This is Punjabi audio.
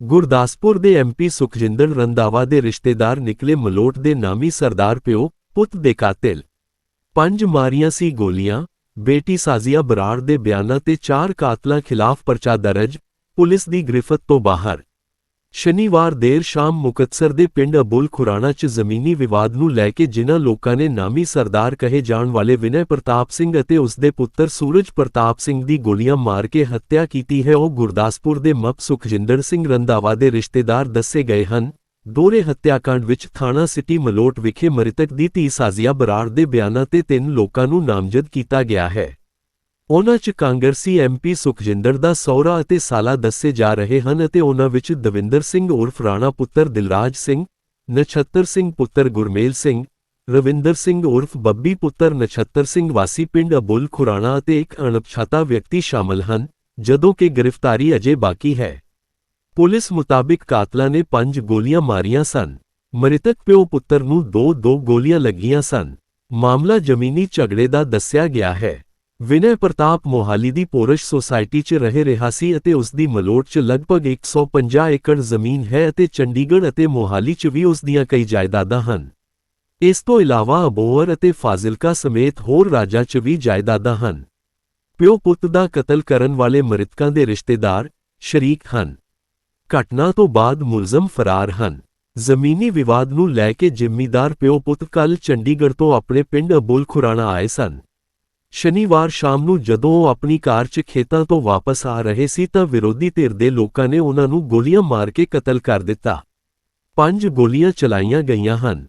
ਗੁਰਦਾਸਪੁਰ ਦੇ ਐਮਪੀ ਸੁਖਜਿੰਦਰ ਰੰਦਾਵਾ ਦੇ ਰਿਸ਼ਤੇਦਾਰ ਨਿਕਲੇ ਮਲੋਟ ਦੇ ਨਾਮੀ ਸਰਦਾਰ ਪਿਓ, ਪੁੱਤ ਦੇ ਕਾਤਿਲ। ਪੰਜ ਮਾਰੀਆਂ ਸੀ ਗੋਲੀਆਂ, ਬੇਟੀ ਸਾਜ਼ੀਆ ਬਰਾੜ ਦੇ ਬਿਆਨਾਂ ਤੇ ਚਾਰ ਕਾਤਲਾਂ ਖਿਲਾਫ ਪਰਚਾ ਦਰਜ, ਪੁਲਿਸ ਦੀ ਗ੍ਰਿਫਤ ਤੋਂ ਬਾਹਰ। ਸ਼ਨੀਵਾਰ ਦੇਰ ਸ਼ਾਮ ਮੁਕਤਸਰ ਦੇ ਪਿੰਡ ਅਬੁਲ ਖੁਰਾਣਾ 'ਚ ਜ਼ਮੀਨੀ ਵਿਵਾਦ ਨੂੰ ਲੈ ਕੇ ਜਿਨ੍ਹਾਂ ਲੋਕਾਂ ਨੇ ਨਾਮੀ ਸਰਦਾਰ ਕਹੇ ਜਾਣ ਵਾਲੇ ਵਿਨੈ ਪ੍ਰਤਾਪ ਸਿੰਘ ਅਤੇ ਉਸ ਦੇ ਪੁੱਤਰ ਸੂਰਜ ਪ੍ਰਤਾਪ ਸਿੰਘ ਦੀ ਗੋਲੀਆਂ ਮਾਰ ਕੇ ਹੱਤਿਆ ਕੀਤੀ ਹੈ। ਉਹ ਗੁਰਦਾਸਪੁਰ ਦੇ ਮੱਪ ਸੁਖਜਿੰਦਰ ਸਿੰਘ ਰੰਧਾਵਾ ਦੇ ਰਿਸ਼ਤੇਦਾਰ ਦੱਸੇ ਗਏ ਹਨ। ਦੋਰੇ ਹੱਤਿਆਕਾਂਡ ਵਿੱਚ ਥਾਣਾ ਸਿਟੀ ਮਲੋਟ ਵਿਖੇ ਮ੍ਰਿਤਕ ਦੀ ਧੀ ਸਾਜ਼ੀਆ ਬਰਾੜ ਦੇ ਬਿਆਨਾਂ ਤੇ ਤਿੰਨ ਲੋਕਾਂ ਨੂੰ ਨਾਮਜ਼ਦ ਕੀਤਾ ਗਿਆ ਹੈ। ਉਨ੍ਹਾਂ 'ਚ ਕਾਂਗਰਸੀ ਐਮਪੀ ਸੁਖਜਿੰਦਰ ਦਾ ਸਹੁਰਾ ਅਤੇ ਸਾਲਾ ਦੱਸੇ ਜਾ ਰਹੇ ਹਨ ਅਤੇ ਉਹਨਾਂ ਵਿੱਚ ਦਵਿੰਦਰ ਸਿੰਘ ਉਰਫ ਰਾਣਾ ਪੁੱਤਰ ਦਿਲਰਾਜ ਸਿੰਘ, ਨਛੱਤਰ ਸਿੰਘ ਪੁੱਤਰ ਗੁਰਮੇਲ ਸਿੰਘ, ਰਵਿੰਦਰ ਸਿੰਘ ਉਰਫ ਬੱਬੀ ਪੁੱਤਰ ਨਛੱਤਰ ਸਿੰਘ ਵਾਸੀ ਪਿੰਡ ਅਬੁਲ ਖੁਰਾਣਾ ਅਤੇ ਇੱਕ ਅਣਪਛਾਤਾ ਵਿਅਕਤੀ ਸ਼ਾਮਲ ਹਨ, ਜਦੋਂ ਕਿ ਗ੍ਰਿਫਤਾਰੀ ਅਜੇ ਬਾਕੀ ਹੈ। ਪੁਲਿਸ ਮੁਤਾਬਿਕ ਕਾਤਲਾਂ ਨੇ ਪੰਜ ਗੋਲੀਆਂ ਮਾਰੀਆਂ ਸਨ। ਮ੍ਰਿਤਕ ਪਿਓ ਪੁੱਤਰ ਨੂੰ ਦੋ-ਦੋ ਗੋਲੀਆਂ ਲੱਗੀਆਂ ਸਨ। ਮਾਮਲਾ ਜ਼ਮੀਨੀ ਝਗੜੇ ਦਾ ਦੱਸਿਆ ਗਿਆ ਹੈ। ਵਿਨੈ ਪ੍ਰਤਾਪ ਮੋਹਾਲੀ ਦੀ ਪੋਰਸ਼ ਸੋਸਾਇਟੀ 'ਚ ਰਹਿ ਰਿਹਾ ਸੀ ਅਤੇ ਉਸ ਦੀ ਮਲੋਟ 'ਚ ਲਗਭਗ 150 ਏਕੜ ਜ਼ਮੀਨ ਹੈ ਅਤੇ ਚੰਡੀਗੜ੍ਹ ਅਤੇ ਮੋਹਾਲੀ 'ਚ ਵੀ ਉਸ ਦੀਆਂ ਕਈ ਜਾਇਦਾਦਾਂ ਹਨ। ਇਸ ਤੋਂ ਇਲਾਵਾ ਅਬੋਹਰ ਅਤੇ ਫਾਜ਼ਿਲਕਾ ਸਮੇਤ ਹੋਰ ਰਾਜਾਂ 'ਚ ਵੀ ਜਾਇਦਾਦਾਂ ਹਨ। ਪਿਓ ਪੁੱਤ ਦਾ ਕਤਲ ਕਰਨ ਵਾਲੇ ਮ੍ਰਿਤਕਾਂ ਦੇ ਰਿਸ਼ਤੇਦਾਰ, ਸ਼ਰੀਕ ਹਨ। ਘਟਨਾ ਤੋਂ ਬਾਅਦ ਮੁਲਜ਼ਮ ਫਰਾਰ ਹਨ। ਜ਼ਮੀਨੀ ਵਿਵਾਦ ਨੂੰ ਲੈ ਕੇ ਜ਼ਿੰਮੀਦਾਰ ਪਿਓ ਪੁੱਤ ਕੱਲ ਚੰਡੀਗੜ੍ਹ ਤੋਂ ਆਪਣੇ ਪਿੰਡ ਅਬੁਲ ਖੁਰਾਣਾ ਆਏ ਸਨ। ਸ਼ਨੀਵਾਰ ਸ਼ਾਮ ਨੂੰ ਜਦੋਂ ਉਹ ਆਪਣੀ ਕਾਰ 'ਚ ਖੇਤਾਂ ਤੋਂ ਵਾਪਸ ਆ ਰਹੇ ਸੀ ਤਾਂ ਵਿਰੋਧੀ ਧਿਰ ਦੇ ਲੋਕਾਂ ਨੇ ਉਹਨਾਂ ਨੂੰ ਗੋਲੀਆਂ ਮਾਰ ਕੇ ਕਤਲ ਕਰ ਦਿੱਤਾ। ਪੰਜ ਗੋਲੀਆਂ ਚਲਾਈਆਂ ਗਈਆਂ ਹਨ।